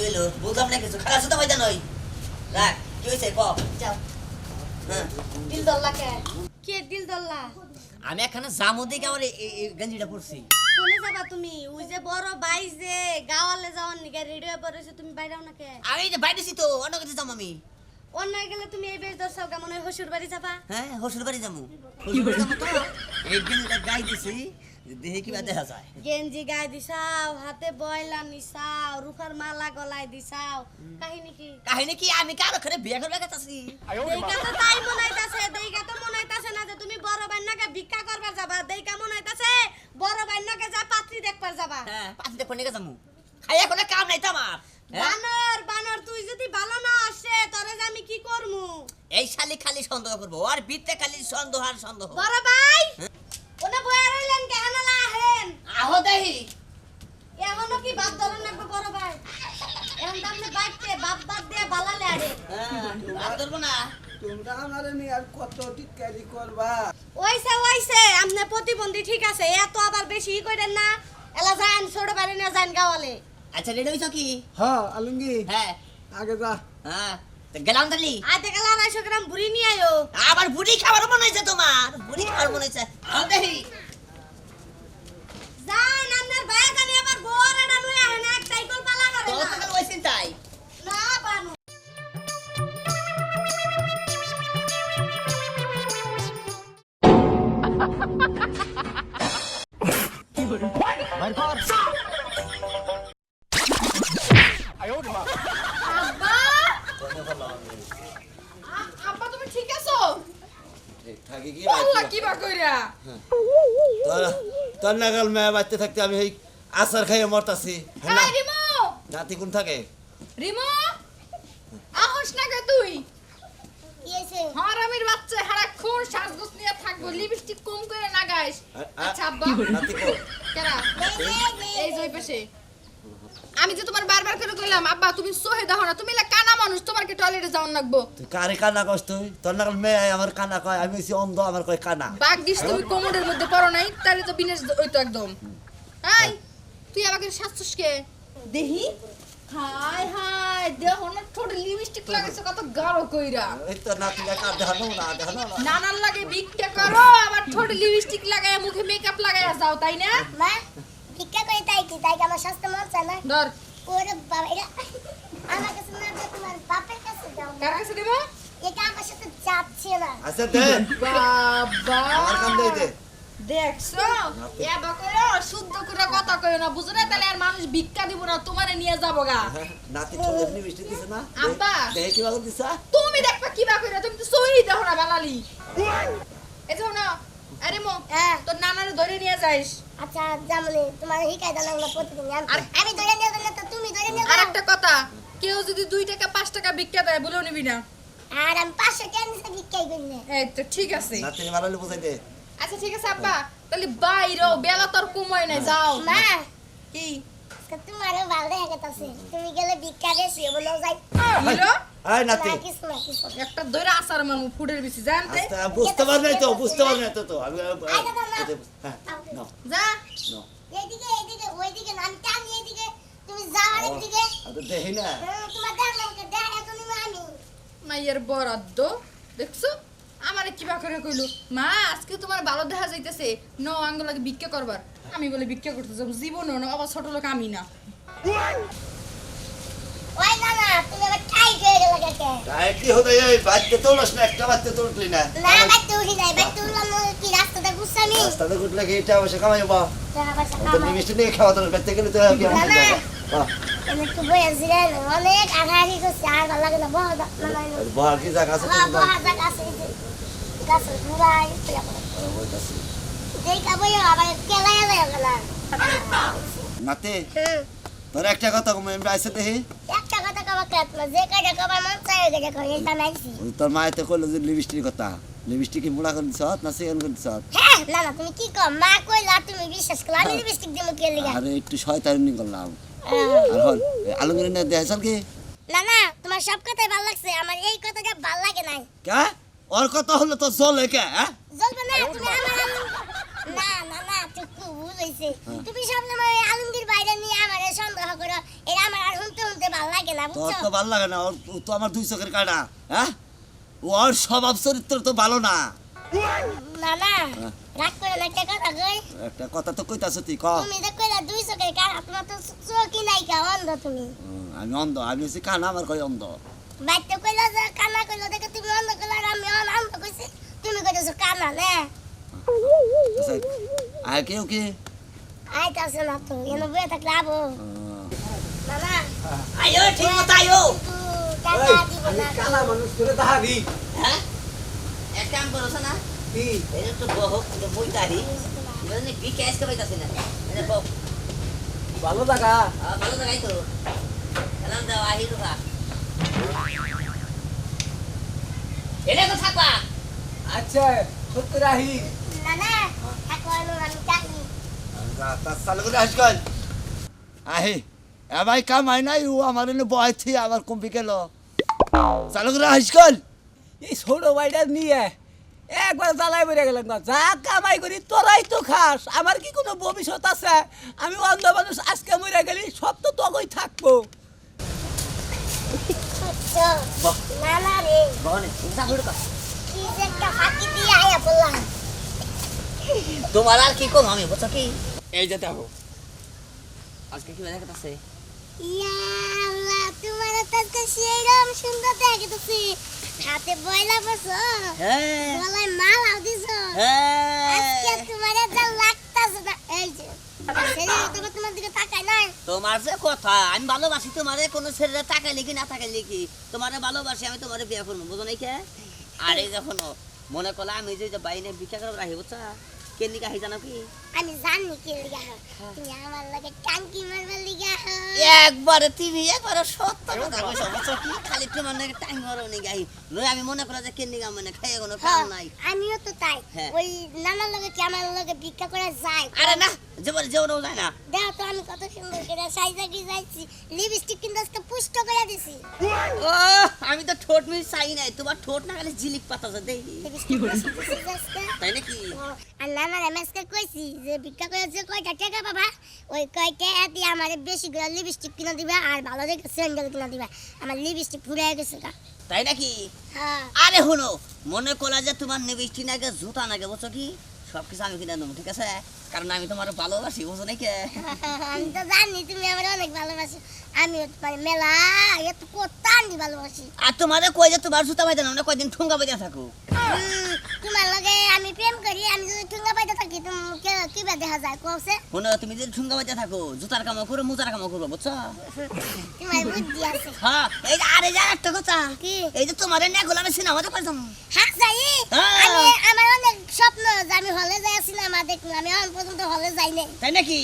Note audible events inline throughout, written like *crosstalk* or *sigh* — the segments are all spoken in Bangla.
বুঝলাম না কিছু খারাপ নই রাখ কি হয়েছে ক? যাও। হ্যাঁ। দিল দল্লা কে? কে দিল দল্লা? আমি এখানে জামু দিকে আমার গেঞ্জিটা পরছি। কোনে যাবা তুমি? ওই যে বড় ভাই যে গাওয়ালে যাওয়ার নিকে রেডিও পড়েছে তুমি বাইরাও না কে? আমি এই যে বাইরেছি তো অন্য কিছু যাম আমি। অন্য গেলে তুমি এই বেশ দর্শক কেমন হসুর বাড়ি যাবা। হ্যাঁ হসুর বাড়ি যাব। হসুর বাড়ি? যাব তো। এই গাই দিছি দেখি কিবা দেখা যায়। গেঞ্জি গায়ে দিছাও হাতে বয়লা নিছাও রুখার মালা গলায় দিছাও। কাহিনী কি? কাহিনী কি? আমি কারও ঘরে বিয়ে করবে গেছি দেইকা তো তাই মনাইতাছে দেইকা তো মনাইতাছে না যে তুমি বড় বাইনাকে ভিক্ষা করবার যাবা। দেইকা মনাইতাছে বড় বাইনাকে যা পাত্রী দেখবার যাবা। হ্যাঁ পাঁচ দেখো নিকে যাব খাইয়া কোনো কাম নাই তো আমার? বানর বানর তুই যদি ভালো না আসে তোরে যে আমি কি করমু? এই শালি খালি সন্দেহ করব আর বিতে খালি সন্দেহ আর সন্দেহ। বড় ভাই! ওনা বয়া রইলেন কে হানালা আহো দেহি এখনও কি বাপ ধরন লাগবে বড় ভাই? এখন তো বাইতে বাপ বাপ দিয়ে বালালে আরে। হ্যাঁ ধরবো না। তোমরা আমারে নিয়ে আর কত টিটকারি করবা? ওইসে ওইসে আপনি প্রতিবন্ধী ঠিক আছে এত আবার বেশি ই করেন না। এলা যান ছোট বাড়ি না যান গাওয়ালে। আচ্ছা রেডি হইছ কি? হ্যাঁ আলঙ্গি হ্যাঁ। আগে যা। হ্যাঁ তো গেলাম তালি আজ গেল আড়াইশো গ্রাম বুড়ি নিয়ে আয়ো। আবার বুড়ি খাবার মনে হয়েছে তোমার। বুড়ি খাবার মনে হয়েছে। আও যান আপনার ভাই জানি আবার গোয়ার এটা নুয়ে আহেন এক সাইকেল পালা করে না। তো ওই চিন্তাই। নাগাল মেয়ে বাচ্চা থাকতে আমি এই আচার খাইয়ে মরতাছি। হ্যাঁ নাতি কোন থাকে? রিমো! আহস না তুই? হারামির বাচ্চা সারাক্ষণ সাজগোজ নিয়ে থাকব লিপস্টিক কম করে আচ্ছা আব্বা। নাতি কো কেরা? এই যে পাশে। আমি যে তোমার বারবার করে কইলাম আব্বা তুমি সহে দাও না তুমি লা কানা মানুষ তোমার কি টয়লেটে যাওয়ার লাগবো তুই কারে কানা কস তুই? তোর নাগাল মেয়ে আমার কানা কয় আমি হচ্ছি অন্ধ আমার কয় কানা। বাঘ দিস তুমি কোমরের মধ্যে পড়ো নাই তাহলে তো বিনেশ ওই তো একদম। হাই তুই আমাকে শাসছিস কে? দেহি? হাই হাই দেহ না ঠোঁটে লিপস্টিক লাগাইছে কত গাঢ় কইরা। এই তোর নাতি কাকা দেখানো না দেখানো না। নানার লাগে ভিক্ষা করো আবার ঠোঁটে লিপস্টিক লাগায় মুখে মেকআপ লাগায় যাও তাই না? করে তাই আমার স্বাস্থ্য মন চায় না। ধর। ওরে বাবা এটা আমার কাছে না তোমার বাপের কাছে যাও। কার কাছে দেবো? এটা আমার সাথে যাচ্ছে না। আচ্ছা দে বাবা। আমার কান দে দে। দেখছ? এবা কইরো শুদ্ধ করে কথা কইও না। বুঝো না তাহলে আর মানুষ ভিক্ষা দিব না তোমারে নিয়ে যাব গা। হ্যাঁ, নাতি ছোট মিষ্টি দিছে না? আব্বা। দেখে কি বাগল দিছা? তুমি দেখবা কি বা কইরা তুমি তো সই দেখো না বালালি এই যে না আরে মো হ্যাঁ। তোর নানারে ধরে নিয়ে যাইস। আচ্ছা জামলে তোমার হিকাই দাও না প্রতিদিন আমি- ধরে নিয়ে গেলে তো তুমি ধরে নিয়ে আর একটা কথা কেউ যদি দুই টাকা পাঁচ টাকা ভিক্ষা দেয় বলেও নিবি না। আর আমি পাঁচশো টাকা নিচে ভিক্ষাই করি না। এই তো ঠিক আছে। না তুমি ভালো বুঝাই দে। আচ্ছা ঠিক আছে আব্বা। তাহলে বাইরে বেলা তোর কুময় না যাও। মা। কি? তোমারও ভালো দেখা তুমি গেলে ভিক্ষা গেছি বলে যাই। হইল আয় নাতি। না কিছু না কিছু না। একটা দইরা আসার মামু ফুটের বেশি জানতে বুঝতে পার নাই তো বুঝতে পার নাই তো তো। আমি দাও, দাও। হ্যাঁ নাও। যা। নাও। এইদিকে এইদিকে ওইদিকে না, আমি এইদিকে। তুমি যাও আর একদিকে আর তো দেখি না। তোমার দেখলাম কে দেখ এখন আমি। মাইয়ের বরাদ্দ দেখছ? আমারে কিবা করে কইলো মা আজকে তোমার ভালো দেখা যাইতেছে। ন আঙ্গুলাকে ভিক্ষা করবার। আমি বলে ভিক্ষা করতে যাব জীবনও না আবার ছোট লোক আমি না। ওই না না তুমি আবার হয়ে গেল তাই কি হতো এই বাচ্চা তোলস না একটা বাচ্চা তোললি না। না বাইতে উঠি নাই বাইতে উঠলাম না, কি রাস্তাতে ঘুরলে কি এটা অবশ্য কামাই বা তো মিষ্টি নিয়ে খাওয়া গেলে তো আমি একটু বয়েছিলেন অনেক আঘাড়ি করছে আর ভালো লাগে না বহ কি জায়গা আছে হ্যাঁ তো বহ যাক আছে গাছের নাতে তোর একটা কথা কম আইসে দেখি। একটা কথা কবা যে কবা মন চাই ওই কই এটা নাইছি তোর মায়ে তো কইলো যে লিপস্টিক কথা। লিপস্টিক কি মুড়া করে দিছ না সেকেন্ড করে দিছ হ্যাঁ না না তুমি কি কম মা কইলা তুমি বিশ্বাস করলা আমি লিপস্টিক দিমু কে লিগা? আরে একটু শয়তানি করলাম। আর হল আলমগীর না কি? না না তোমার সব কথাই ভালো লাগছে আমার এই কথাটা ভালো লাগে নাই। কে? ওর কথা হলো তো চলে কে হ্যাঁ? জ্বলবে না তুমি আমার আলম- না না না টুকু ভুল হইছে তুমি সবসময় আলমগীর বাইরে নিয়ে আমার সন্দেহ করো। এটা আমার আর শুনতে শুনতে ভালো লাগে না তোর বুঝছ? তো ভালো লাগে না ওর ও তো আমার দুই চোখের কাটা হ্যাঁ? ওর স্বভাব চরিত্র তো ভালো না। না না হ্যাঁ। রাগ করে না একটা কথা কই? একটা কথা তো কইতাছ তুই ক? তুমি তো কইলা দুই চোখের কার আপনার তো চোখই নাই কা অন্ধ তুমি। আমি অন্ধ আমি হচ্ছি কানা আমার কই অন্ধ। বাইতে কইলা যে কানা কইলা দেখে তুমি অন্ধ কইলা আমি অন- অন্ধ কইছি। তুমি কইতেছো কানা নে। আচ্ছা, আর কেউ কি? আইতাছে না তো এনে বয়ে থাকলে আবো। হুম, না না আয়ো ঠিক মতো আয়ো। কিন্তু দিব না। কানা মানুষ করে দাহারি হ্যাঁ? এক কাম করছ না কি? এটা তো বহ বই তারি মানে বি ক্যাশ কে পাইতাছ না? এটা ভালো জায়গা ভালো জায়গায় তো সালাম দাও আহি রুহা এটা তো থাকবা আচ্ছা না না আমি আহি কামাই নাই ও আমার এনে বয় থি আমার কমপি গেল। চালু করে আসগল এই ছোট ভাইটা নিয়ে একবার জ্বালাই বেড়ে গেলেন যা কামাই করি তোরাই তো খাস। আমার কি কোনো ভবিষ্যৎ আছে? আমি অন্ধ মানুষ আজকে মরে গেলি সব তো তগই থাকব। না না রে। তোমার আর কি কম আমি কি? এই যে দেখো। আজকে কি দেখা হ্যাঁ। হ্যাঁ। তোমার যা কথা, আমি ভালোবাসি তোমারে, কোনো ছেলেরা তাকাইলে কি না তাকাইলে কি? তোমারে ভালোবাসি, আমি তোমারে বিয়ে করব, বুঝো কে? আর যখন মনে করলাম আমি যে বাইনে ভিক্ষা করে রাখি বুঝছা? কেন নিকা জানো কি? আমি জানি কি লিগা তুমি আমার লাগে টাঙ্কি মারবার লিগা। একবারে তুমি একবারে সত্য কথা কইছো। বুঝছ কি? খালি তোমার নাকি মারো নি গাই লই আমি মনে করা যে কেন নিকা মানে খাইয়ে কোনো কাম নাই। আমিও তো তাই। হ্যাঁ। ওই নানার লগে কি আমার লগে ভিক্ষা করে যায়? আরে না জীবনে জীবনেও যায় না। দেখো তো আমি কত সুন্দর করে সাইজা কি যাইছি লিপস্টিক কিন্তু আজকে পুষ্ট করে দিছি। ও আমি তো ঠোঁট মিল চাই নাই। তোমার ঠোঁট না খালি জিলিক পাতা পুষ্ট দিছি তাই নাকি? আর নানার এমএসকে কইছি যে ভিক্ষা করে যে কয়টা টাকা পাবা ওই কয়টা দিয়ে আমার বেশি করে লিপস্টিক কিনে দিবা আর ভালো দেখে স্যান্ডেল কিনে দিবা। আমার লিপস্টিক ফুরাই গেছে গা। তাই নাকি? হ্যাঁ। আরে শুনো মনে করলা যে তোমার নিবিষ্টি নাকি জুতা নাগে বুঝছ কি? সব কিছু আমি কিনে দেবো ঠিক আছে? কারণ আমি তোমার ভালোবাসি বুঝো নাকি? *laughs* আমি তো জানি তুমি আমার অনেক ভালোবাসো। আমি তোমার মেলা এত কোথা আনি ভালোবাসি। আর তোমারে কই যে তোমার জুতা পাইতে না কয়দিন ঠুঙ্গা বেজে থাকো? তোমার লগে আমি প্রেম করি আমি যদি ঠুঙ্গা তুমি যদি ঠুঙ্গা বেজে থাকো জুতার করো মোজার করব বুঝছ? হ্যাঁ এই যে আরে যা একটা কথা কি? এই যে তোমার নেগুলো আমি সিনেমাতে পাইতাম হাক যাই। আমি আমার অনেক স্বপ্ন যে আমি হলে যাই সিনেমা দেখলাম আমি এখন পর্যন্ত হলে যাই নাই। তাই নাকি?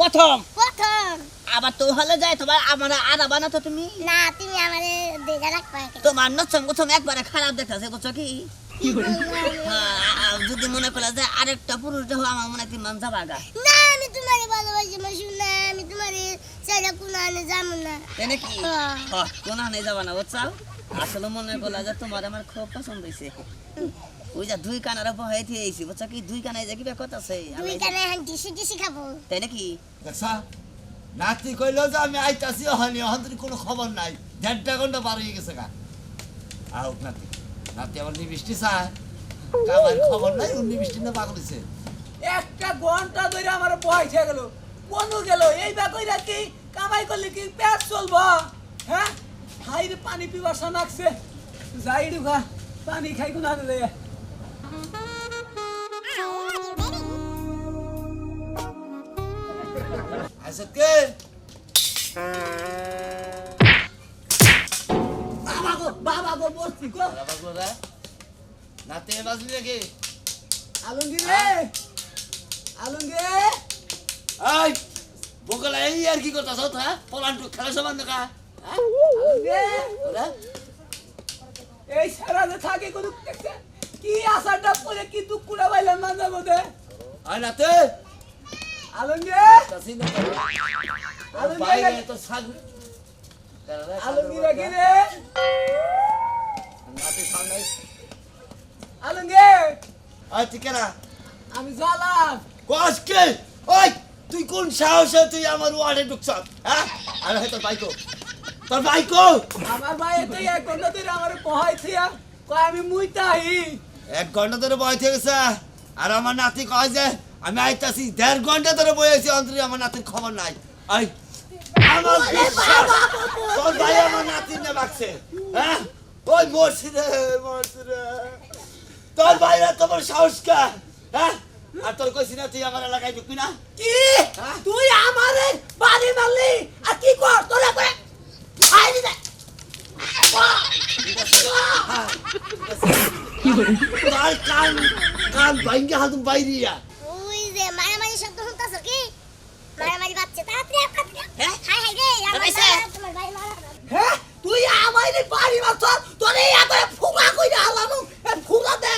প্রথম? প্রথম। আবার তো হলে যায় তোমার আমার আদা বানাতো তুমি? না তুমি আমারে দেখা রাখবা তোমার নচম একবারে খারাপ দেখতেছে বুঝছ কি? যদি মনে করলা যে আরেকটা পুরুষ দেখো আমার মনে হয় মান যাবা গা। না আমি তোমারে ভালোবাসি মাসু না আমি তোমারে ছেড়ে কোনো আনে যাব না। তাই নাকি? কোন হানে যাবা না বুঝছ? আসলে মনে করলা যে তোমার আমার খুব পছন্দ হয়েছে ওই যে দুই কানারা বহাই দিয়ে আইছি বুঝছ কি? দুই কানায় যে কিবা কথা আছে দুই কানে হান টিসি টিসি খাব। তাই নাকি? দেখছা? নাতি কইল যে আমি আইতাছি হয়নি এখন কোনো খবর নাই। দেড়টা ঘণ্টা পার হয়ে গেছে গা। আউক নাতি। নাতি আমার নিবৃষ্টি চায়। কামার খবর নাই উনি নিবৃষ্টি না পাগলিছে। একটা ঘণ্টা ধরে আমার বয়স হয়ে গেল। কোন গেল এই বা কইরা কি? কামাই করলে কি পেট চলবো? হ্যাঁ? হাই রে পানি পিবার সানাকছে যাই ঢুকা পানি খাই কোন আনলে আচ্ছা কে? বাবা গো গো বসছি গো। বাবা রে। নাতি বাজলি নাকি? আলমগীর রে। আলমগীর। এই বকলা এই আর কি করতাছ হ্যাঁ? পলান্টু খেলা সমান দেখা। হ্যাঁ? ওরা এই সারা যে থাকে কোনো কি আশাটা পরে কি দুঃখ করে বাইলাম মাঝে মধ্যে আয় নাতে। আলমগীর। আলমগীর। তো সাগ আলমগীর কি রে। আলমগীর। আয় ঠিক না আমি জ্বালাম। কসকে ওই তুই কোন সাহসে তুই আমার ওয়ার্ডে ঢুকছ হ্যাঁ? আমি হয়তো বাইকো তোর ভাই কো? আমার ভাই এতে এক ঘণ্টা ধরে আমার কহাই থিয়া কয় আমি মুইতাহি। এক ঘণ্টা ধরে বয় থেকে গেছে। আর আমার নাতি কয় যে আমি আইতাছি দেড় ঘণ্টা ধরে বয়ে আছি অন্তরে আমার নাতির খবর নাই। আই আমার বিশ্বাস। তোর ভাই আমার নাতির নে বাকছে হ্যাঁ? ওই মরছি রে তোর ভাইরা তোমার সাহস কা হ্যাঁ? আর তোর কইছি না তুই আমার এলাকায় ঢুকবি না? কি? তুই আমারে বাড়ি মারলি? আর কি কর? তোরা করে খাই দি তোর কান কান ভাঙ্গে হাতুম বাইরিয়া। ওই যে মারামারি শব্দ শুনতেছো কি? মারামারি বাচ্চা তাড়াতাড়ি আপ, তাড়াতাড়ি আপ। হ্যাঁ? হাই হাই রে আমার তাড়াতাড়ি ভাই সে। তোমার ভাই মারা হ্যাঁ তুই আমারে বাড়ি মারছ তোরে এত ফুকা কইরা হালানু এ ফুকা দে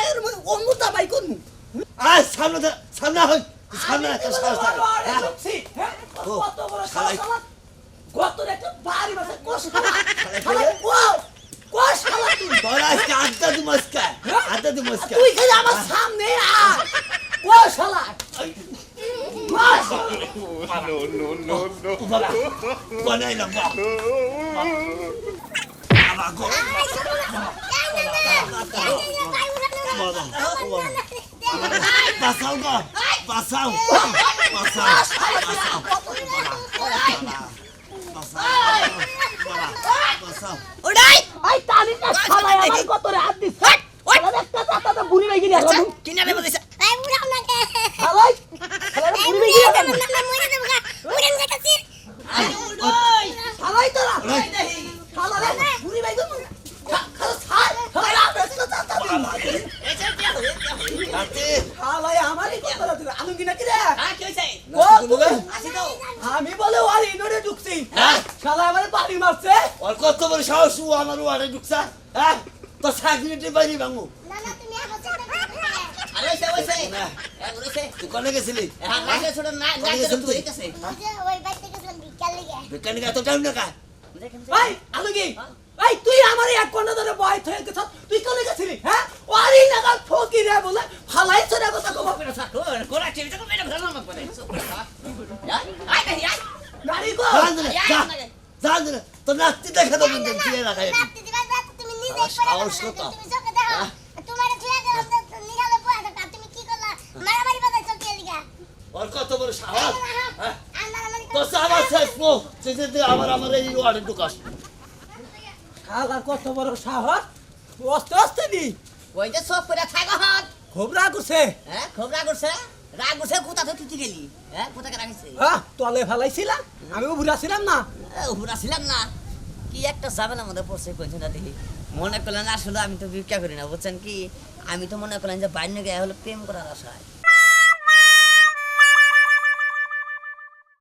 অন্যতা বাই করনু আয় সামনে দে- সামনে হই সামনে একটা সাহস থাকে হ্যাঁ? হ্যাঁ ও, কত বড় শালাই। সাহস কত একটা বাড়ি মারছে কোষ খালা খালা কোষ কোষ খালা তুই তোর আজকে আড্ডা দি মস্কা আড্ডা দি মস্কা তুই খালি আমার সামনে আয় কোষ খালা কোষ বাবা বানাইলাম বাবা বাবা গো বাবা বাসাও গো বাসাও বাসাও বাসাও বাসাও ওডাই আই তালি না খালা আমার কত রে হাত দিছ খালা একটা চাতা বুড়ি মাই গিয়ে হালানু কিনারে বলিস ভাই উড়াও না কে খালাই খালা ভাই বুড়ি মাই উড়ে গিয়ে যাব না মরে যাব গা উড়েন যাইতাছি খালাই তোরা খালা রে বুড়ি মাই গিয়ে খালা ছাই খালা বেসলা চাতা কাটে খালাই আমারই কত রে আমি কিনা কি রে হ্যাঁ কি হইছে ও তুমি আসি তো আমি বলে ওর ইনোরে ঢুকছি। হ্যাঁ? শালা আমার বাড়ি মারছে। ওর কত বড় সাহস ও আমার ওয়ারে ঢুকছা। হ্যাঁ? বাইরে ভাঙু। না না তুমি আরে তুই কোনে গেছিলি? হ্যাঁ ছোট না ছোট তুই? কাছে ওই বাইতে গেছিলাম টাইম না কা? ভাই ভাই তুই আমার এক ধরে বয় গেছ তুই কোনে গেছিলি? হ্যাঁ? ওরই নাগাল ফকি রে বলে ফালাই কথা কব গাড়ি কো জান দে যা জান দে তোর নাতি দেখা তো দিয়ে দিবা নিজে আমার সাহস কত? তো কে লিগা ওর কত বড় সাহস হ্যাঁ? তো সাবা শেষ পো তুই যদি আমার এই ওয়ারে ঢুকাস। শালা কত বড় সাহস? অস্তে অস্তে নি? ওই যে সব করে থাকো হাত খুব করছে হ্যাঁ খুব করছে রাগ করছে কোথা থেকে তুই গেলি। হ্যাঁ কোথাকে রাখিছে হ্যাঁ তলে ফেলাইছিলাম আমিও বুড়া ছিলাম না। উপরা ছিলাম না। কি একটা ঝামেলার মধ্যে পড়ছে কইছেন না দেখি। মনে করলেন আসলে আমি তো ভিক্ষা করি না বুঝছেন কি? আমি তো মনে করলেন যে বাইরে গিয়ে হলো প্রেম করার আশায়।